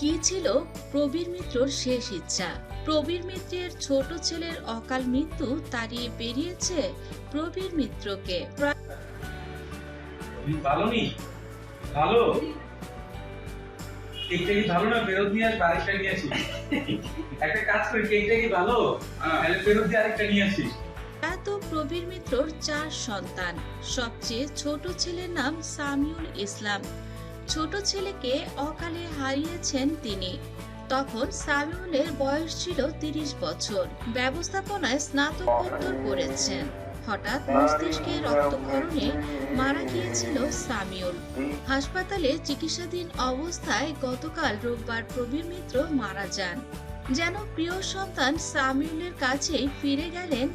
কি ছিল প্রবীর মিত্রর শেষ ইচ্ছা? প্রবীর মিত্রের ছোট ছেলের অকাল মৃত্যু তাড়িয়ে বেরিয়েছে প্রবীর মিত্রকে। ভালো নি? ভালো? কেকটা কি ভালো না ফেরত নিয়ে আসবে আরেকটা নিয়ে আসি একটা কাজ করি কেকটা কি ভালো? তাহলে ফেরত দিয়ে আরেকটা নিয়ে এত প্রবীর মিত্রর চার সন্তান। সবচেয়ে ছোট ছেলের নাম সামিউল ইসলাম। ছোট ছেলেকে অকালে হারিয়েছেন তিনি। তখন সামিউলের বয়স ছিল তিরিশ বছর। ব্যবস্থাপনায় স্নাতকোত্তর করেছেন। হঠাৎ মস্তিষ্কে রক্তক্ষরণে মারা গিয়েছিল সামিউল। হাসপাতালে চিকিৎসাধীন অবস্থায় গতকাল রোববার প্রবীর মিত্র মারা যান। যেন প্রিয় সন্তান সামিউলের কাছেই ফিরে গেলেন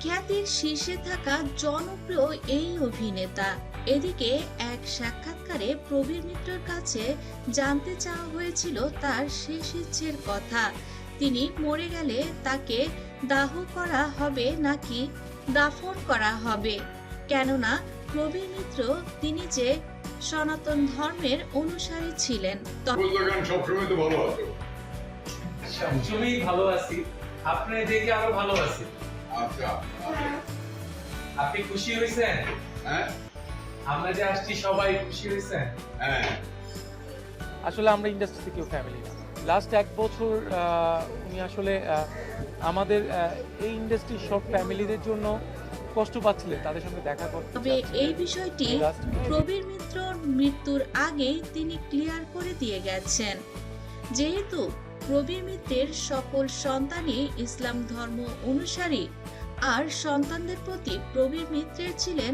খ্যাতির শীর্ষে থাকা জনপ্রিয় এই অভিনেতা। এদিকে এক সাক্ষাৎকারে প্রবীর মিত্রর কাছে জানতে চাওয়া হয়েছিল তার শেষ ইচ্ছের কথা। তিনি মরে গেলে তাকে দাহ করা হবে নাকি দাফন করা হবে? কেননা প্রবীর মিত্র তিনি যে সনাতন ধর্মের অনুসারী ছিলেন ত- গান সবসময় ভালো আছো। আছি। আপনি দেখে আরও ভালো আছি। আচ্ছা আচ্ছা। আপনি খুশি হয়েছেন? হ্যাঁ? আমরা যে আসছি সবাই খুশি হয়েছেন? হ্যাঁ। আসলে আমরা ইন্ডাস্ট্রি থেকেও ফ্যামিলি লাস্ট এক বছর উনি আসলে আমাদের এই ইন্ডাস্ট্রির সব ফ্যামিলিদের জন্য কষ্ট পাচ্ছিলেন তাদের সঙ্গে দেখা করতে তবে এই বিষয়টি প্রবীর মিত্রর মৃত্যুর আগেই তিনি ক্লিয়ার করে দিয়ে গেছেন। যেহেতু প্রবীর মিত্রের সকল সন্তানই ইসলাম ধর্ম অনুসারী। আর সন্তানদের প্রতি প্রবীর মিত্রের ছিলেন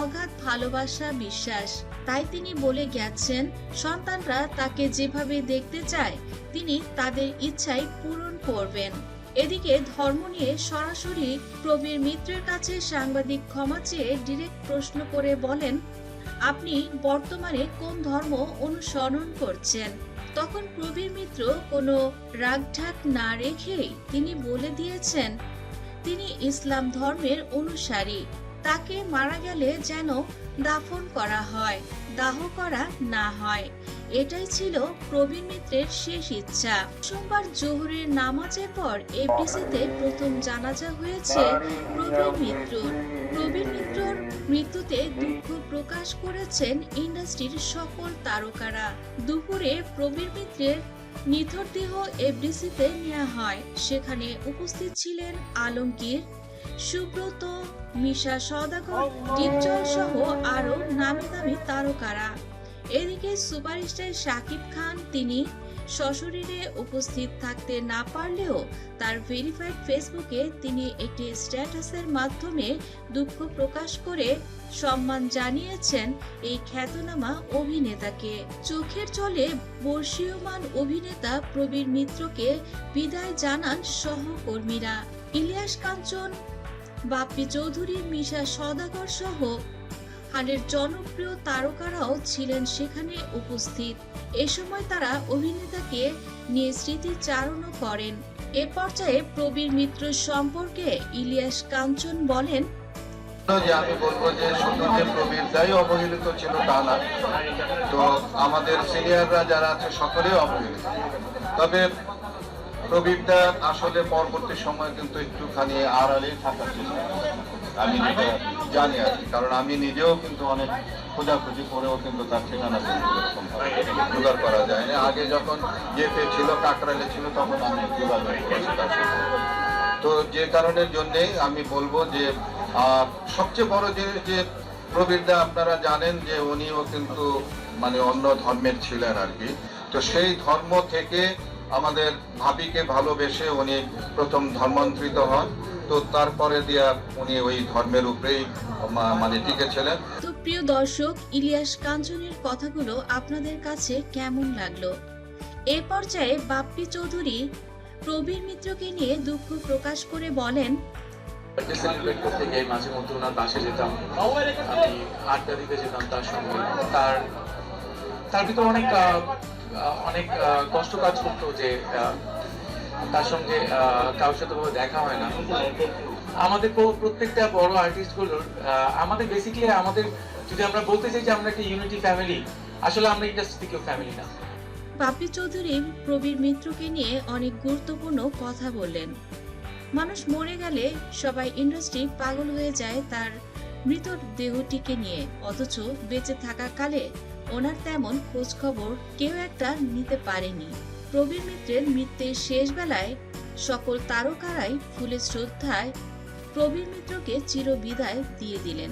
অগাধ ভালোবাসা, বিশ্বাস। তাই তিনি বলে গেছেন, সন্তানরা তাকে যেভাবে দেখতে চায়, তিনি তাদের ইচ্ছাই পূরণ করবেন। এদিকে ধর্ম নিয়ে সরাসরি প্রবীর মিত্রের কাছে সাংবাদিক ক্ষমা চেয়ে ডিরেক্ট প্রশ্ন করে বলেন আপনি বর্তমানে কোন ধর্ম অনুসরণ করছেন? তখন প্রবীর মিত্র কোনো রাগঢাক না রেখেই তিনি বলে দিয়েছেন, তিনি ইসলাম ধর্মের অনুসারী। তাকে মারা গেলে যেন দাফন করা হয়, দাহ করা না হয়। এটাই ছিল প্রবীর মিত্রের শেষ ইচ্ছা। সোমবার জোহরের নামাজের পর এফডিসিতে প্রথম জানাজা হয়েছে প্রবীর মিত্রর। প্রবীর মিত্রর মৃত্যুতে দুঃখ প্রকাশ করেছেন ইন্ডাস্ট্রির সকল তারকারা। দুপুরে প্রবীর মিত্রের নিথর দেহ এফডিসিতে নেওয়া হয়। সেখানে উপস্থিত ছিলেন আলমগীর, সুব্রত, মিশা সদাগর ডিপজল সহ আরও নামি দামি তারকারা। এদিকে সুপারস্টার শাকিব খান, তিনি সশরীরে উপস্থিত থাকতে না পারলেও তার ভেরিফাইড ফেসবুকে তিনি একটি স্ট্যাটাসের মাধ্যমে দুঃখ প্রকাশ করে সম্মান জানিয়েছেন এই খ্যাতনামা অভিনেতাকে। চোখের জলে বর্ষীয়মান অভিনেতা প্রবীর মিত্রকে বিদায় জানান সহকর্মীরা। ইলিয়াস কাঞ্চন, বাপ্পি চৌধুরী, মিশা সদাগর সহ হালের জনপ্রিয় তারকারাও ছিলেন সেখানে উপস্থিত। এ সময় তারা অভিনেতাকে নিয়ে স্মৃতিচারণও করেন। এ পর্যায়ে প্রবীর মিত্র সম্পর্কে ইলিয়াস কাঞ্চন বলেন যে আমি বলব যে শুধু যে প্রবীরদাই অবহেলিত ছিল তা না, তো আমাদের সিনিয়ররা যারা আছে সকলেই অবহেলিত। তবে প্রবীরদা আসলে পরবর্তী সময় কিন্তু একটুখানি আড়ালে থাকার চেষ্টা। আমি যেটা জানি আর কি। কারণ আমি নিজেও কিন্তু অনেক খোঁজাখুঁজি করেও কিন্তু তার ঠিকানা জোগাড় করা যায়নি। আগে যখন ইয়েতে ছিল কাকরালে ছিল, তখন আমি তো যে কারণের জন্যেই আমি বলব যে সবচেয়ে বড় জিনিস যে প্রবীরদা আপনারা জানেন যে উনিও কিন্তু মানে অন্য ধর্মের ছিলেন আর কি। তো সেই ধর্ম থেকে আমাদের ভাবিকে ভালোবেসে উনি প্রথম ধর্মান্তরিত হন। তো তারপরে দিয়া উনি ওই ধর্মের উপরেই মানে টিকেছিলেন। তো প্রিয় দর্শক ইলিয়াস কাঞ্চনের কথাগুলো আপনাদের কাছে কেমন লাগল? এ পর্যায়ে বাপ্পি চৌধুরী প্রবীর মিত্রকে নিয়ে দুঃখ প্রকাশ করে বলেন সেলিব্রেট করতে গিয়ে মাঝে মধ্যে ওনার বাসে যেতাম। আমি আড্ডা দিতে যেতাম তার সঙ্গে। তার তার ভিতর অনেক অনেক কষ্ট কাজ করতো যে তার সঙ্গে কারোর সাথে দেখা হয় না। আমাদের প্রত্যেকটা বড় আর্টিস্টগুলোর আমাদের বেসিক্যালি আমাদের, যদি আমরা বলতে চাই যে আমরা একটা ইউনিটি ফ্যামিলি আসলে আমরা ইন্ডাস্ট্রি থেকেও ফ্যামিলি না। বাপি চৌধুরী প্রবীর মিত্রকে নিয়ে অনেক গুরুত্বপূর্ণ কথা বললেন। মানুষ মরে গেলে সবাই ইন্ডাস্ট্রি পাগল হয়ে যায় তার মৃত দেহটিকে নিয়ে, অথচ বেঁচে থাকাকালে ওনার তেমন খোঁজ খবর কেউ একটা নিতে পারেনি। প্রবীর মিত্রের মৃত্যুর শেষ বেলায় সকল তারকারাই ফুলের শ্রদ্ধায় প্রবীর মিত্রকে চিরবিদায় দিয়ে দিলেন।